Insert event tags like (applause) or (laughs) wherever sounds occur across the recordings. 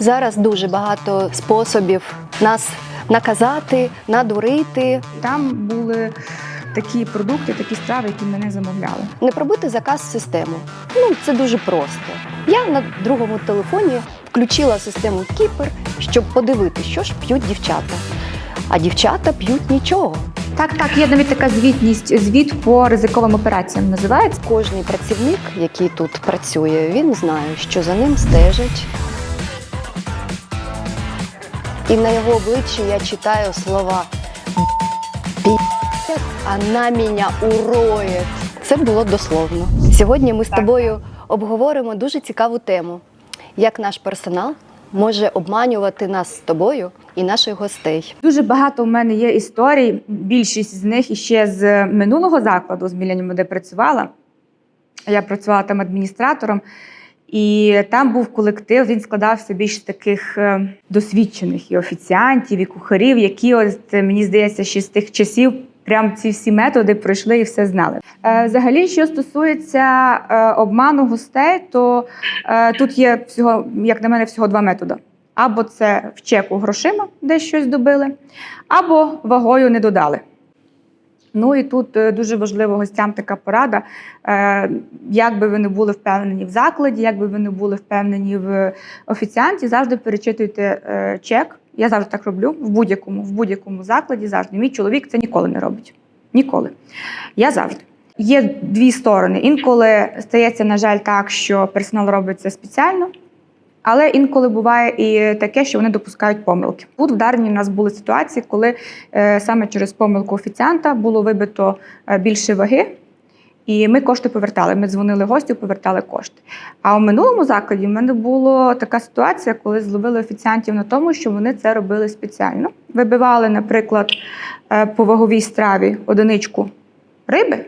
Зараз дуже багато способів нас наказати, надурити, Там були такі продукти, такі страви, які мене замовляли. не пробити заказ в систему. Ну це дуже просто. Я на другому телефоні включила систему Кіпер, щоб подивити, що ж п'ють дівчата. А дівчата п'ють нічого. Так, так, є навіть така звітність, звіт по ризиковим операціям називається. Кожний працівник, який тут працює, він знає, що за ним стежать. І на його обличчі я читаю слова «Пі***, вона мене уроє. Це було дословно. Сьогодні ми з тобою обговоримо дуже цікаву тему: як наш персонал може обманювати нас з тобою і наших гостей. Дуже багато у мене є історій. Більшість з них іще з минулого закладу, з Міленіуму, де працювала. Я працювала там адміністратором, і там був колектив. Він складався більш таких е, досвідчених і офіціантів, і кухарів, які, от, мені здається, ще з тих часів прям ці всі методи пройшли і все знали. Е, Взагалі, що стосується е, обману гостей, то тут є всього, як на мене, всього два методи. Або це в чеку грошима, десь щось добили, або вагою не додали. Ну і тут е, дуже важливо гостям така порада. Е, Як би ви не були впевнені в закладі, як би ви не були впевнені в офіціанті, завжди перечитуйте е, чек. Я завжди так роблю в будь-якому, в будь-якому закладі. Завжди мій чоловік це ніколи не робить. Ніколи. Я завжди. Є дві сторони. Інколи стається, на жаль, так, що персонал робить це спеціально. Але інколи буває і таке, що вони допускають помилки. Тут в Дарні в нас були ситуації, коли е, саме через помилку офіціанта було вибито е, більше ваги, і ми кошти повертали. Ми дзвонили гостю, повертали кошти. А у минулому закладі в мене була така ситуація, коли зловили офіціантів на тому, що вони це робили спеціально. Вибивали, наприклад, е, по ваговій страві одиничку риби,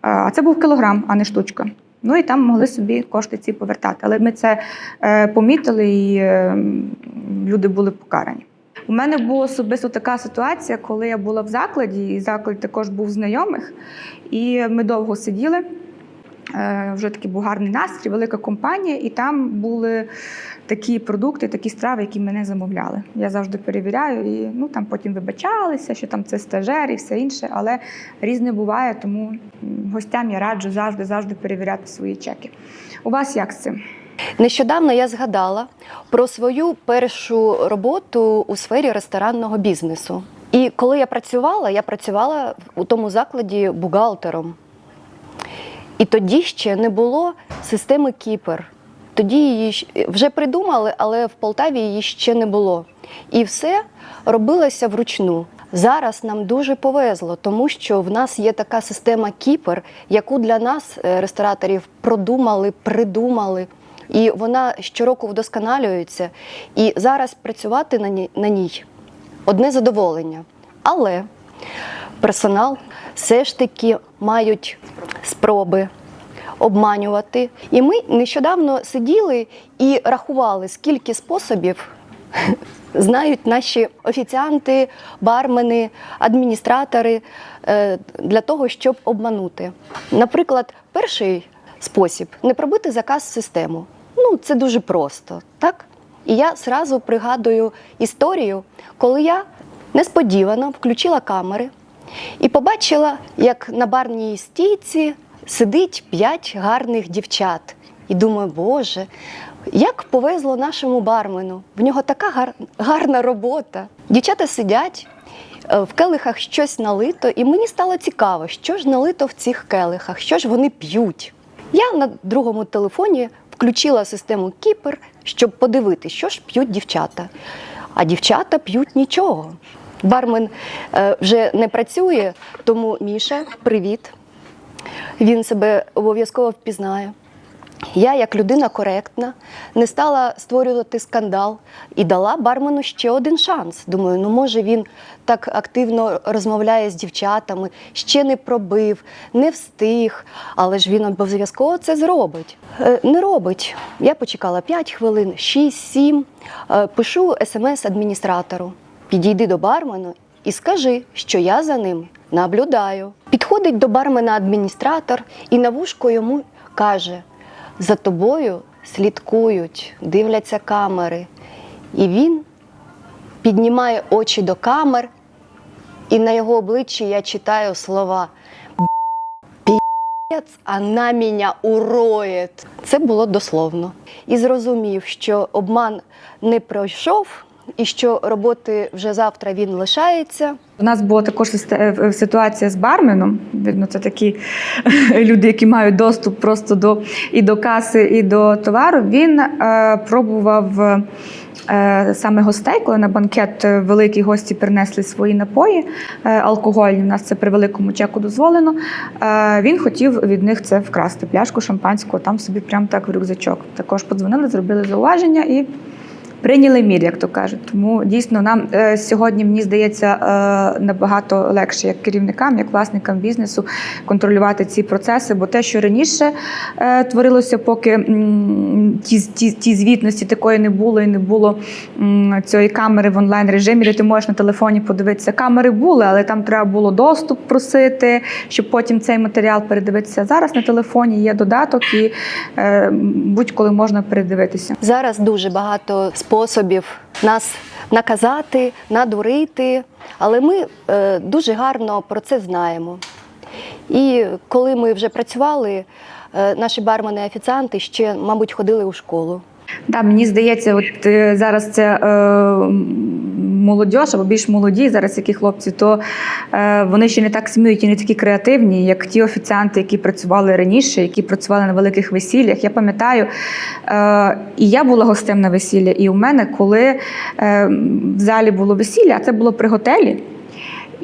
а це був кілограм, а не штучка. Ну і там могли собі кошти ці повертати. Але ми це е, помітили, і е, люди були покарані. У мене була особисто така ситуація, коли я була в закладі, і заклад також був знайомих, і ми довго сиділи. Е, Вже такий був гарний настрій, велика компанія, і там були такі продукти, такі страви, які мене замовляли. Я завжди перевіряю і ну там потім вибачалися, що там це стажер і все інше, але різне буває, тому гостям я раджу завжди завжди перевіряти свої чеки. У вас як з цим? Нещодавно я згадала про свою першу роботу у сфері ресторанного бізнесу. І коли я працювала, я працювала у тому закладі бухгалтером. І тоді ще не було системи Кіпер. Тоді її вже придумали, але в Полтаві її ще не було. І все робилося вручну. Зараз нам дуже повезло, тому що в нас є така система Кіпер, яку для нас, е, рестораторів, продумали, придумали. І вона щороку вдосконалюється. І зараз працювати на ній, на ній одне задоволення. Але персонал все ж таки мають спроби обманювати. І ми нещодавно сиділи і рахували, скільки способів (laughs) знають наші офіціанти, бармени, адміністратори е, для того, щоб обманути. Наприклад, перший спосіб не пробити заказ в систему. Ну, це дуже просто, так? І я зразу пригадую історію, коли я несподівано включила камери і побачила, як на барній стійці сидить п'ять гарних дівчат. І думаю, Боже, як повезло нашому бармену. В нього така гар- гарна робота. Дівчата сидять, е, в келихах щось налито, і мені стало цікаво, що ж налито в цих келихах, що ж вони п'ють. Я на другому телефоні включила систему Кіпер, щоб подивити, що ж п'ють дівчата. А дівчата п'ють нічого. Бармен е, вже не працює, тому Міша, привіт. Він себе обов'язково впізнає. Я, як людина коректна, не стала створювати скандал і дала бармену ще один шанс. Думаю, ну може він так активно розмовляє з дівчатами, ще не пробив, не встиг, але ж він обов'язково це зробить. Е, не робить. Я почекала 5 хвилин, 6-7. Е, пишу смс адміністратору. Підійди до бармена і скажи, що я за ним наблюдаю. Підходить до бармена адміністратор і на вушко йому каже: за тобою слідкують, дивляться камери. І він піднімає очі до камер, і на його обличчі я читаю слова «Пі***ць, вона мене уроє». Це було дословно. І зрозумів, що обман не пройшов, і що роботи вже завтра він лишається. У нас була також е, ситуація з барменом. Видно, це такі (laughs) люди, які мають доступ просто до і до каси, і до товару. Він е, пробував е, саме гостей, коли на банкет е, великі гості принесли свої напої алкогольні. У нас це при великому чеку дозволено. Він хотів від них це вкрасти пляшку шампанського, там собі прям так в рюкзачок. Також подзвонили, зробили зауваження і прийняли мір, як то кажуть. Тому дійсно нам е, сьогодні мені здається е, набагато легше як керівникам, як власникам бізнесу контролювати ці процеси. Бо те, що раніше е, творилося, поки ті, ті, ті звітності такої не було, і не було цієї камери в онлайн режимі, де ти можеш на телефоні подивитися. Камери були, але там треба було доступ просити, щоб потім цей матеріал передивитися. Зараз на телефоні є додаток і будь-коли можна передивитися. Зараз дуже багато способів нас наказати, надурити, але ми е, дуже гарно про це знаємо. І коли ми вже працювали, е, наші бармени і офіціанти ще, мабуть, ходили у школу. Да, мені здається, от е, зараз це е, молодь, або більш молоді, зараз які хлопці, то е, вони ще не так сміють і не такі креативні, як ті офіціанти, які працювали раніше, які працювали на великих весіллях. Я пам'ятаю, е, і я була гостем на весілля, і у мене, коли е, в залі було весілля, а це було при готелі.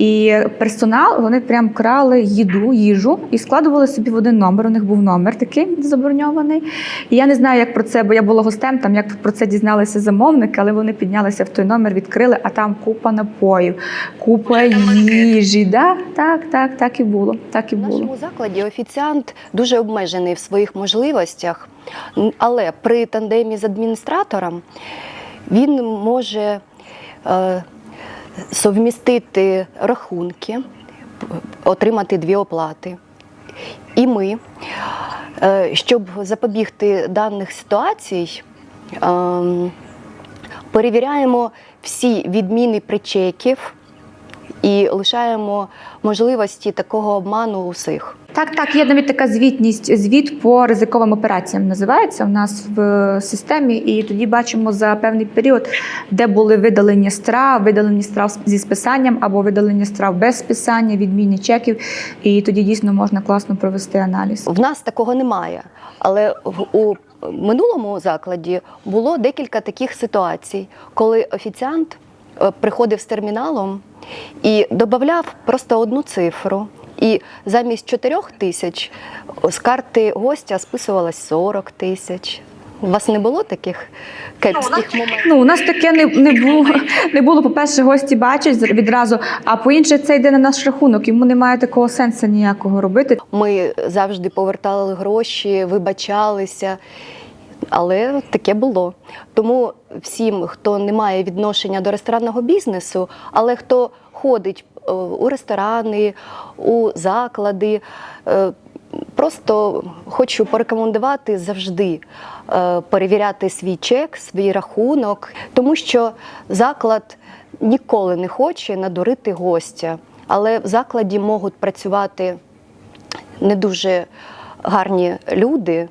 І персонал вони прям крали їду, їжу і складували собі в один номер. У них був номер такий заброньований. І я не знаю, як про це, бо я була гостем, там як про це дізналися замовники, але вони піднялися в той номер, відкрили, а там купа напоїв, купа їжі. Да? Так, так, так і було. Так і В нашому закладі офіціант дуже обмежений в своїх можливостях, але при тандемі з адміністратором він може е, совмістити рахунки, отримати дві оплати. І ми, е, щоб запобігти даних ситуацій, ем, перевіряємо всі відміни причеків і лишаємо можливості такого обману усіх. Так, так, є навіть така звітність, звіт по ризиковим операціям називається у нас в системі, і тоді бачимо за певний період, де були видалені страв, видалені страв зі списанням або видалені страв без списання, відмінні чеків. І тоді дійсно можна класно провести аналіз. В нас такого немає. Але в- у минулому закладі було декілька таких ситуацій, коли офіціант е, приходив з терміналом і додавав просто одну цифру. І замість 4 тисяч з карти гостя списувалось 40 тисяч. У вас не було таких кепських моментів? Ну, у нас таке не, не було. (laughs) Не було. По-перше, гості бачать відразу, а по-інше, це йде на наш рахунок. Йому немає такого сенсу ніякого робити. Ми завжди повертали гроші, вибачалися. Але таке було. Тому всім, хто не має відношення до ресторанного бізнесу, але хто ходить е, у ресторани, у заклади, е, просто хочу порекомендувати завжди е, перевіряти свій чек, свій рахунок, тому що заклад ніколи не хоче надурити гостя, але в закладі можуть працювати не дуже гарні люди,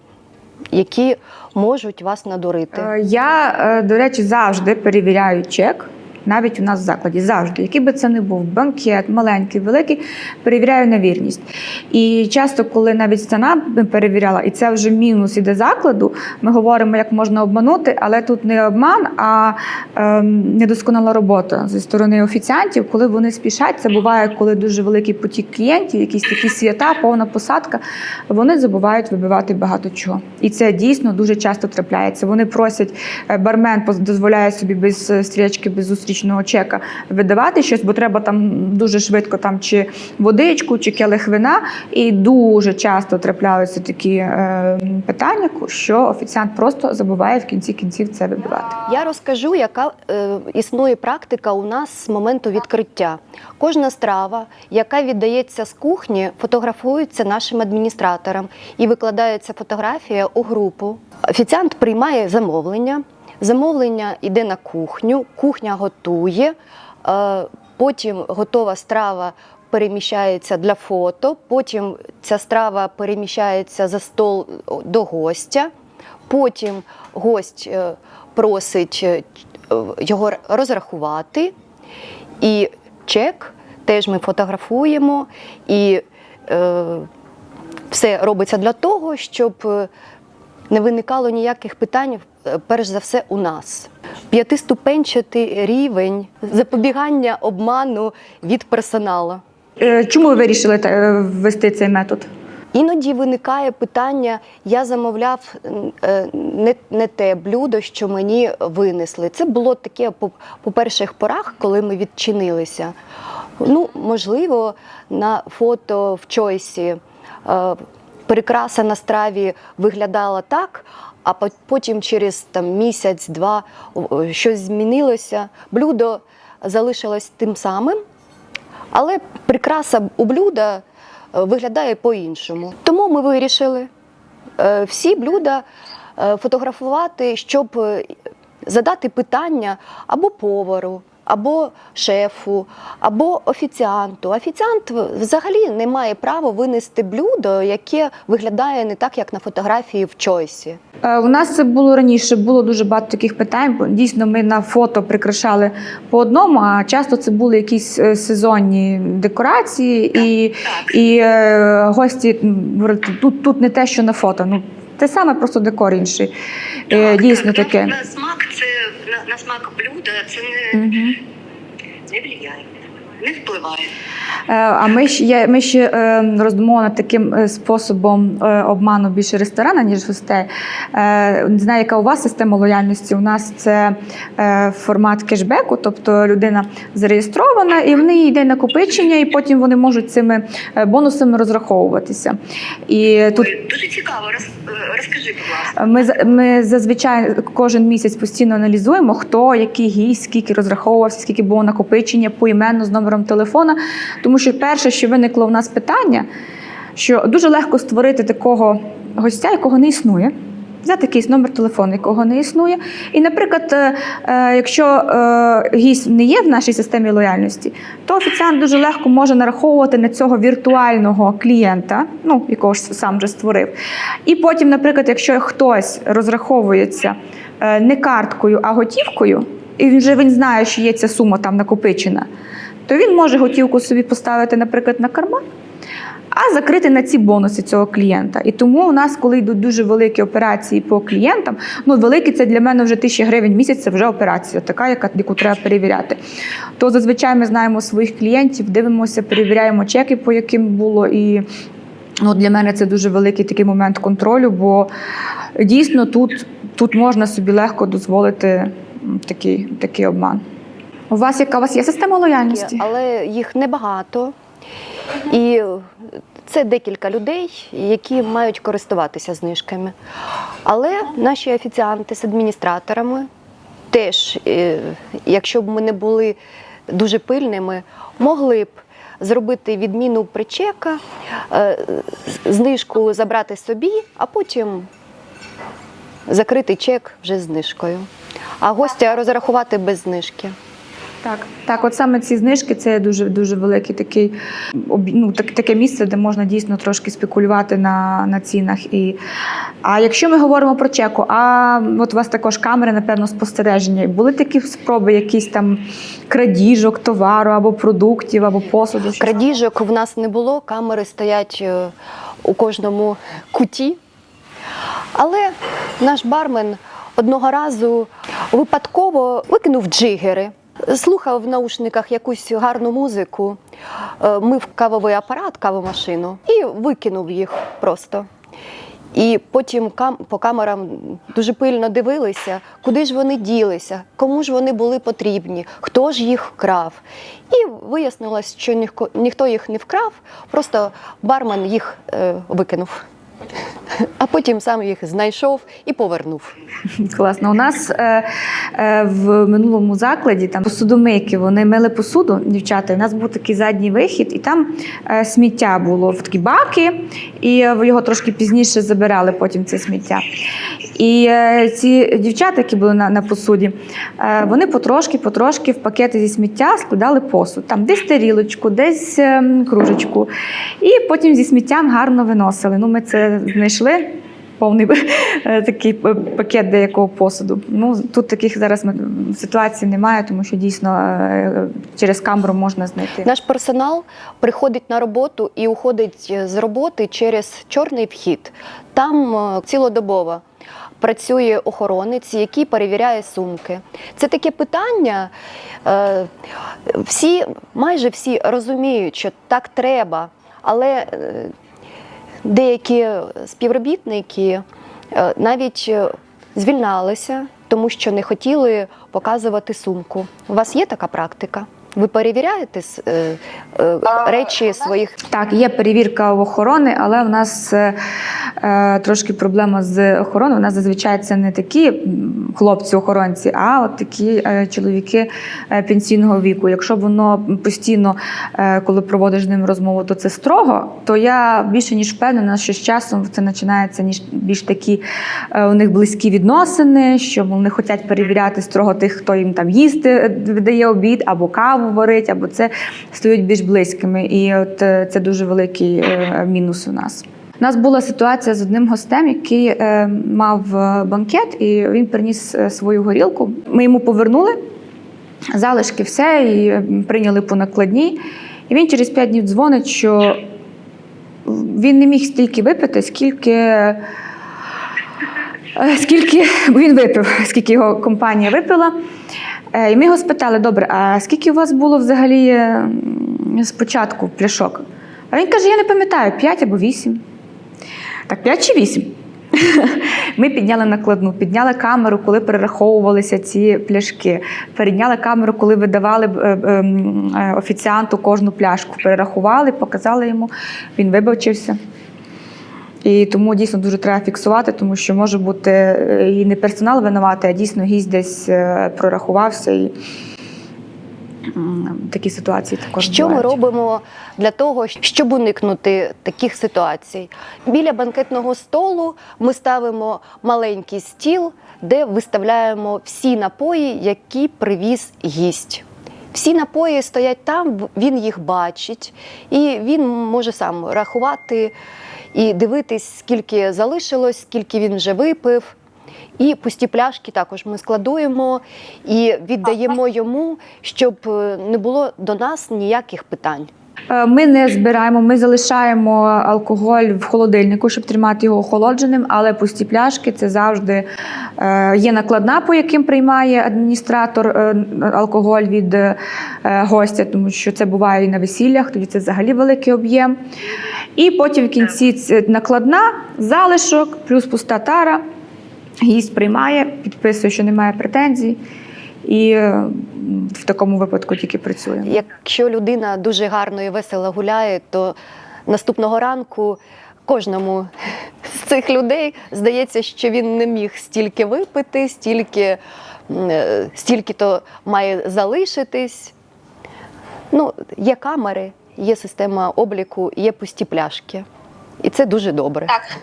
які можуть вас надурити. Е, Я, е, до речі, завжди перевіряю чек. Навіть у нас в закладі завжди, який би це не був банкет, маленький, великий, перевіряю на вірність. І часто, коли навіть стана перевіряла, і це вже мінус іде закладу, ми говоримо, як можна обманути, але тут не обман, а ем, недосконала робота зі сторони офіціантів, коли вони спішать. Це буває, коли дуже великий потік клієнтів, якісь такі свята, повна посадка. Вони забувають вибивати багато чого. І це дійсно дуже часто трапляється. Вони просять, е, бармен дозволяє собі без е, стрічки, без зустрічної місячного чека видавати щось, бо треба там дуже швидко там чи водичку, чи келих вина. І дуже часто трапляються такі е, питання, що офіціант просто забуває в кінці кінців це вибивати. Я розкажу, яка е, існує практика у нас з моменту відкриття. Кожна страва, яка віддається з кухні, фотографується нашим адміністратором і викладається фотографія у групу. Офіціант приймає замовлення. Замовлення йде на кухню, кухня готує, е, потім готова страва переміщається для фото, потім ця страва переміщається за стол до гостя. Потім гость е, просить е, його розрахувати, і чек теж ми фотографуємо, і е, все робиться для того, щоб е, не виникало ніяких питань, е, перш за все, у нас. П'ятиступенчатий рівень запобігання обману від персоналу. Е, Чому ви вирішили е, ввести цей метод? Іноді виникає питання: я замовляв не, не те блюдо, що мені винесли. Це було таке по, по перших порах, коли ми відчинилися. Ну, можливо, на фото в чойсі прикраса на страві виглядала так, а потім через місяць-два щось змінилося. Блюдо залишилось тим самим, але прикраса у блюда е, виглядає по-іншому. Тому ми вирішили е, всі блюда е, фотографувати, щоб задати питання або повару, або шефу, або офіціанту. Офіціант взагалі не має права винести блюдо, яке виглядає не так, як на фотографії в чойсі. Е, У нас це було раніше, було дуже багато таких питань. бо Дійсно, ми на фото прикрашали по одному, а часто це були якісь е, сезонні декорації, і, і е, гості говорили, тут, тут не те, що на фото. Ну, те саме, просто декор інший. Так, Дійсно так. таке. Смак це на, смак блюда це не, угу. не влияє, не впливає. Е, А ми ще, я- ми ще е, роздумували над таким е, способом обману більше ресторана, ніж гостей. Не знаю, яка у вас система лояльності. У нас це формат кешбеку, тобто людина зареєстрована, і в неї йде накопичення, і потім вони можуть цими бонусами розраховуватися. І тут дуже цікаво. Роз, розкажи, будь ласка. ми, ми зазвичай кожен місяць постійно аналізуємо, хто який гість, скільки розраховувався, скільки було накопичення поіменно з номером телефона. Тому що перше, що виникло в нас питання, що дуже легко створити такого гостя, якого не існує. Взяти якийсь номер телефону, якого не існує. І, наприклад, е, е, якщо е, гість не є в нашій системі лояльності, то офіціант дуже легко може нараховувати на цього віртуального клієнта, ну якого ж сам вже створив. І потім, наприклад, якщо хтось розраховується не карткою, а готівкою, і він вже він знає, що є ця сума там накопичена, то він може готівку собі поставити, наприклад, на карман, а закрити на ці бонуси цього клієнта. І тому у нас, коли йдуть дуже великі операції по клієнтам, ну великі це для мене вже тисяча гривень в місяць, це вже операція, така, яка яку треба перевіряти. То зазвичай ми знаємо своїх клієнтів, дивимося, перевіряємо чеки, по яким було. І ну, для мене це дуже великий такий момент контролю, бо дійсно тут, тут можна собі легко дозволити такий, такий обман. У вас яка у вас є система лояльності? але їх небагато. І це декілька людей, які мають користуватися знижками. Але наші офіціанти з адміністраторами теж, е, якщо б ми не були дуже пильними, могли б зробити відміну причека, е, знижку забрати собі, а потім закрити чек вже знижкою. А гостя розрахувати без знижки. Так, так, от саме ці знижки це дуже дуже великий такий ну, так, таке місце, де можна дійсно трошки спекулювати на, на цінах. І, а якщо ми говоримо про чеку, а от у вас також камери, напевно, спостереження. Були такі спроби, якісь там крадіжок, товару або продуктів, або посуду? Крадіжок в нас не було, камери стоять е, у кожному куті. Але наш бармен одного разу випадково викинув джигери, слухав в наушниках якусь гарну музику, е, мив кавовий апарат, кавомашину і викинув їх просто. І потім по камерам дуже пильно дивилися, куди ж вони ділися, кому ж вони були потрібні, хто ж їх вкрав. І вияснилось, що ніхто їх не вкрав, просто бармен їх е, викинув. А потім сам їх знайшов і повернув. Класно. У нас е, е, в минулому закладі там посудомийки, вони мили посуду, дівчата. У нас був такий задній вихід, і там е, сміття було в такі баки, і е, його трошки пізніше забирали потім це сміття. І е, ці дівчата, які були на, на посуді, е, вони потрошки, потрошки в пакети зі сміття складали посуд. Там десь тарілочку, десь е, кружечку. І потім зі сміттям гарно виносили. Ну, ми це знайшли. Повний (laughs) е, такий пакет деякого посуду. Ну тут таких зараз ситуацій немає, тому що дійсно через камеру можна знайти. Наш персонал приходить на роботу і уходить з роботи через чорний вхід. Там цілодобово працює охоронець, який перевіряє сумки. Це таке питання. е, Всі, майже всі розуміють, що так треба, але е, деякі співробітники е, навіть звільнялися, тому що не хотіли показувати сумку. У вас є така практика? Ви перевіряєте речі своїх Так, є перевірка у охорони, але в нас трошки проблема з охороною. У нас зазвичай це не такі хлопці-охоронці, а от такі е, чоловіки е, пенсійного віку. Якщо воно постійно, е, коли проводиш з ним розмову, то це строго, то я більше ніж впевнена, що з часом це починається ніж більш такі е, у них близькі відносини, що вони хочуть перевіряти строго тих, хто їм там їсти е, видає обід, або каву варить, або це стають більш близькими. І от е, це дуже великий е, мінус у нас. У нас була ситуація з одним гостем, який е, мав е, банкет, і він приніс е, свою горілку. Ми йому повернули залишки, все, і е, прийняли по накладній. І він через 5 днів дзвонить, що він не міг стільки випити, скільки. Скільки (laughs) він випив, скільки його компанія випила. І ми його спитали: добре, а скільки у вас було взагалі спочатку пляшок? А він каже: я не пам'ятаю, 5 або 8. Так, 5 чи 8? Ми підняли накладну, підняли камеру, коли перераховувалися ці пляшки. Передняли камеру, коли видавали е, е, м, е, офіціанту кожну пляшку. Перерахували, показали йому. Він вибачився. І тому дійсно дуже треба фіксувати, тому що може бути е, і не персонал винуватий, а дійсно гість десь прорахувався і такі ситуації також. Що ми робимо для того, щоб уникнути таких ситуацій? Біля банкетного столу ми ставимо маленький стіл, де виставляємо всі напої, які привіз гість. Всі напої стоять там, він їх бачить, і він може сам рахувати і дивитись, скільки залишилось, скільки він вже випив. І пусті пляшки також ми складуємо і віддаємо йому, щоб е, не було до нас ніяких питань. Е, Ми не збираємо, ми залишаємо алкоголь в холодильнику, щоб тримати його охолодженим, але пусті пляшки це завжди е, є накладна, по яким приймає адміністратор алкоголь від гостя, тому що це буває і на весіллях, тоді це взагалі великий об'єм. І потім в кінці накладна, залишок, плюс пуста тара. Гість приймає, підписує, що немає претензій, і е, в такому випадку тільки працює. Якщо людина дуже гарно і весело гуляє, то наступного ранку кожному з цих людей здається, що він не міг стільки випити, стільки, е, стільки то має залишитись. Ну, є камери, є система обліку, є пусті пляшки. І це дуже добре. Так.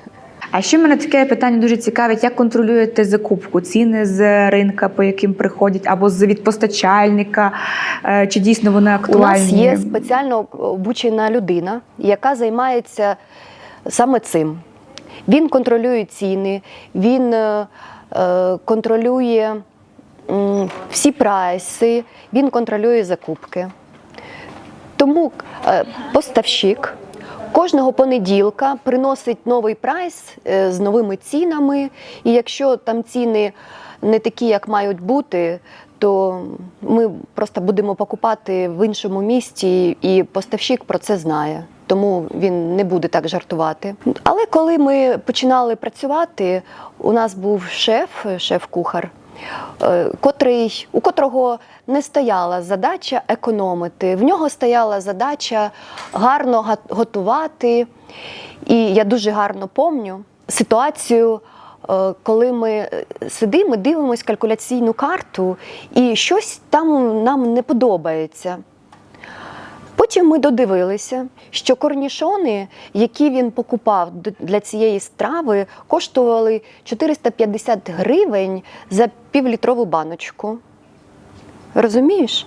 А ще мене таке питання дуже цікавить: як контролюєте закупку? Ціни з ринка, по яким приходять, або з від постачальника, Е, чи дійсно вони У нас є спеціально обучена людина, яка займається саме цим. Він контролює ціни, він е, е, контролює всі прайси, він контролює закупки. Тому е, поставщик кожного понеділка приносить новий прайс е, з новими цінами. І якщо там ціни не такі, як мають бути, то ми просто будемо покупати в іншому місці, і поставщик про це знає. тому він не буде так жартувати. Але коли ми починали працювати, у нас був шеф, шеф-кухар, котрий, у котрого не стояла задача економити. В нього стояла задача гарно га- готувати. І я дуже гарно пам'ятаю ситуацію, е, коли ми е, сидимо, дивимося калькуляційну карту, і щось там нам не подобається. Потім ми додивилися, що корнішони, які він покупав для цієї страви, коштували 450 гривень за півлітрову баночку. Розумієш?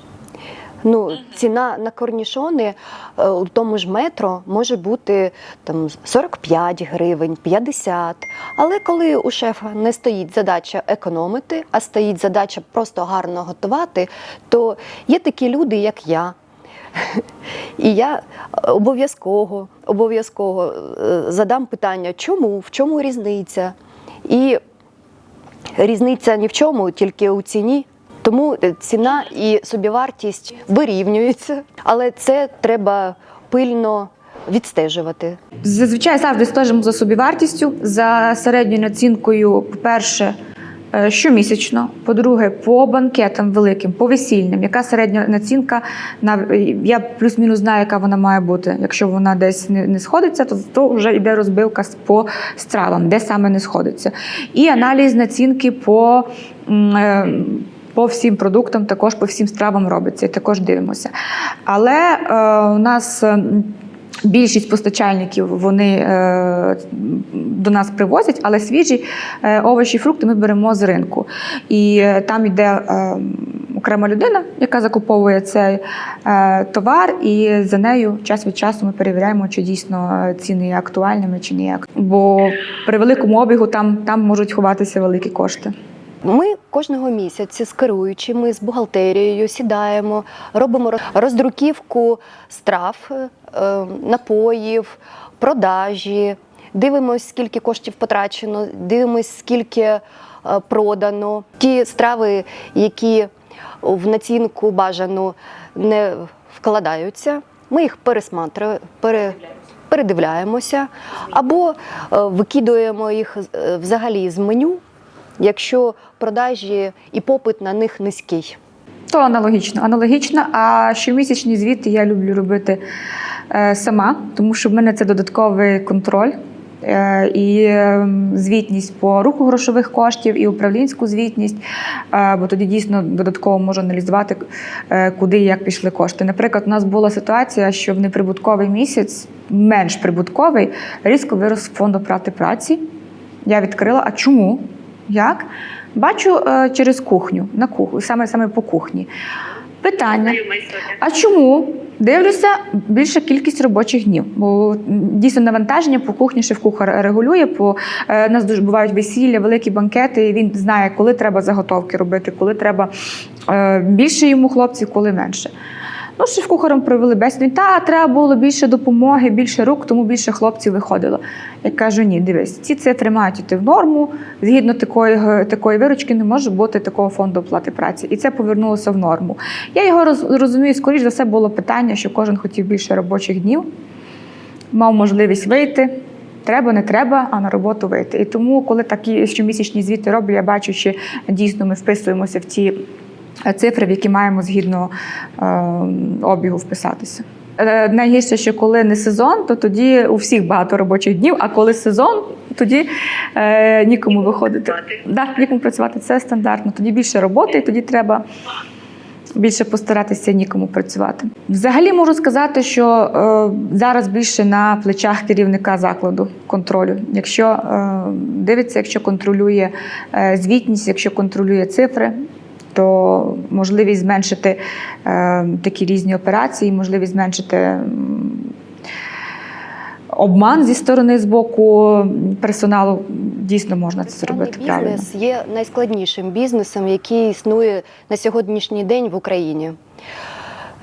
Ну, ціна на корнішони е, у тому ж метро може бути там 45 гривень, 50. Але коли у шефа не стоїть задача економити, а стоїть задача просто гарно готувати, то є такі люди, як я. І я обов'язково, обов'язково е, задам питання, чому, в чому різниця? І різниця ні в чому, тільки у ціні. Тому е, ціна і собівартість вирівнюються, але це треба пильно відстежувати. Зазвичай завжди стежимо за собівартістю, за середньою націнкою, по-перше, щомісячно, по-друге, по банкетам великим, по весільним. Яка середня націнка? На я плюс-мінус знаю, яка вона має бути. Якщо вона десь не, не сходиться, то, то вже йде розбивка по стравам, де саме не сходиться. І аналіз націнки по. е, По всім продуктам, також по всім стравам робиться, і також дивимося. Але е, у нас е, Більшість постачальників вони е, до нас привозять, але свіжі е, овочі, фрукти ми беремо з ринку. І е, там йде е, окрема людина, яка закуповує цей е, товар, і за нею час від часу ми перевіряємо, чи дійсно ціни є актуальними, чи ні. Бо при великому обігу там, там можуть ховатися великі кошти. Ми кожного місяця з керуючими, з бухгалтерією сідаємо, робимо роздруківку страв, е, напоїв, продажі, дивимось, скільки коштів потрачено, дивимось, скільки е, продано. Ті страви, які в націнку бажану не вкладаються, ми їх. Пере... Передивляємося або е, викидуємо їх взагалі з меню, якщо продажі і попит на них низький. То аналогічно. Аналогічно. А щомісячні звіти я люблю робити е, сама, тому що в мене це додатковий контроль. е, І е, звітність по руху грошових коштів, і управлінську звітність, е, бо тоді дійсно додатково можу аналізувати, куди і як пішли кошти. Наприклад, у нас була ситуація, що в неприбутковий місяць, менш прибутковий, різко вирос фонд оплати праці. Я відкрила. А чому? Як? Бачу е, через кухню, на кухню, саме саме по кухні. Питання: а чому? Дивлюся, більша кількість робочих днів, бо дійсно навантаження по кухні шеф-кухар регулює. По е, нас дуже бувають весілля, великі банкети. і Він знає, коли треба заготовки робити, коли треба е, більше йому хлопців, коли менше. Ну, з шеф-кухаром провели бесіду. Та треба було більше допомоги, більше рук, тому більше хлопців виходило. Я кажу: ні, дивись, ці цифри мають йти в норму. Згідно такої, такої виручки не може бути такого фонду оплати праці. І це повернулося в норму. Я його роз, розумію, скоріш за все було питання, що кожен хотів більше робочих днів, мав можливість вийти. Треба, не треба, а на роботу вийти. І тому, коли такі щомісячні звіти роблю, я бачу, що дійсно ми вписуємося в е, цифри, в які маємо згідно е, обігу вписатися. Е, Найгірше, що коли не сезон, то тоді у всіх багато робочих днів, а коли сезон, тоді е, нікому виходити. Да, нікому працювати, це стандартно. Тоді більше роботи, і тоді треба більше постаратися нікому працювати. Взагалі можу сказати, що е, зараз більше на плечах керівника закладу контролю. Якщо е, дивиться, якщо контролює е, звітність, якщо контролює цифри. То можливість зменшити е, такі різні операції, можливість зменшити обман зі сторони з боку персоналу, дійсно можна це зробити Бізнес правильно. бізнес є найскладнішим бізнесом, який існує на сьогоднішній день в Україні.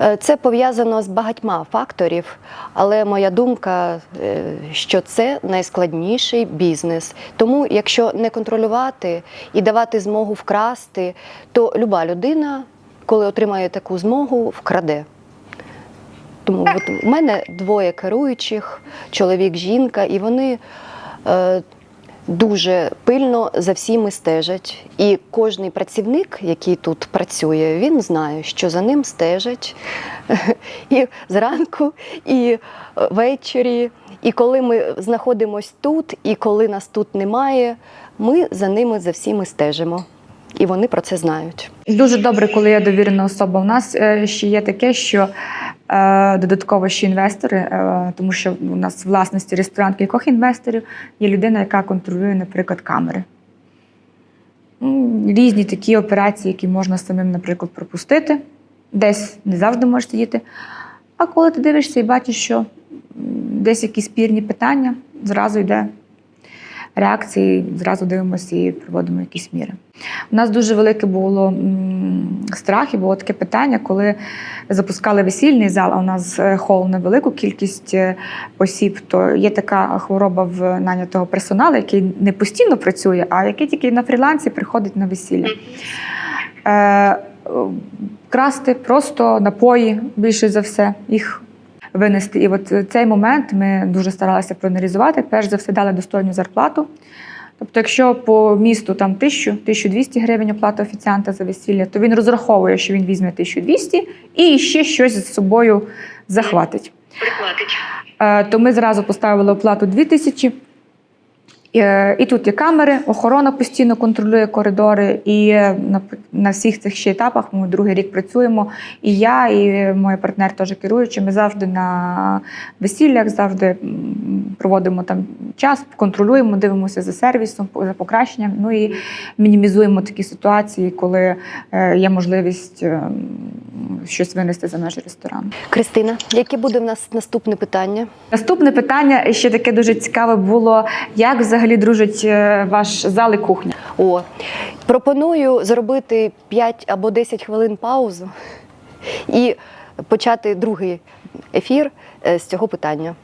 Е, Це пов'язано з багатьма факторів, але моя думка, е, що це найскладніший бізнес. Тому, якщо не контролювати і давати змогу вкрасти, то люба людина, коли отримає таку змогу, вкраде. Тому от у мене двоє керуючих, чоловік, жінка, і вони е, дуже пильно за всіми стежать. І кожний працівник, який тут працює, він знає, що за ним стежать (laughs) і зранку, і ввечері. І коли ми знаходимось тут, і коли нас тут немає, ми за ними за всіми стежимо. І вони про це знають. Дуже добре, коли є довірена особа. У нас е, ще є таке, що е, додатково ще інвестори, е, тому що у нас в власності ресторан кількох інвесторів, є людина, яка контролює, наприклад, камери. Різні такі операції, які можна самим, наприклад, пропустити, десь не завжди можеш сидіти. А коли ти дивишся і бачиш, що десь якісь спірні питання, зразу йде реакції, зразу дивимося і проводимо якісь міри. У нас дуже велике було страх і було таке питання, коли запускали весільний зал, а у нас е, хол на велику кількість е, осіб, то є така хвороба в нанятого персоналу, який не постійно працює, а який тільки на фрілансі приходить на весілля. Е, красти просто напої більше за все їх винести. І от цей момент ми дуже старалися проаналізувати. Перш за все дали достойну зарплату. Тобто, якщо по місту там 1000 1200 гривень оплата офіціанта за весілля, то він розраховує, що він візьме 1200 і ще щось з собою захватить. Прихватить. Е, То ми зразу поставили оплату 2000. Е, І тут є камери, охорона постійно контролює коридори. І на, на всіх цих ще етапах ми другий рік працюємо. І я, і мій партнер теж керуючи. Ми завжди на весіллях, завжди проводимо там час, контролюємо, дивимося за сервісом, за покращенням. Ну і мінімізуємо такі ситуації, коли е, є можливість е, щось винести за межі ресторану. Кристина, яке буде в нас наступне питання? Наступне питання ще таке дуже цікаве було: як взагалі дружить е, ваш зал і кухня? О, пропоную зробити 5 або 10 хвилин паузу і почати другий ефір е, з цього питання.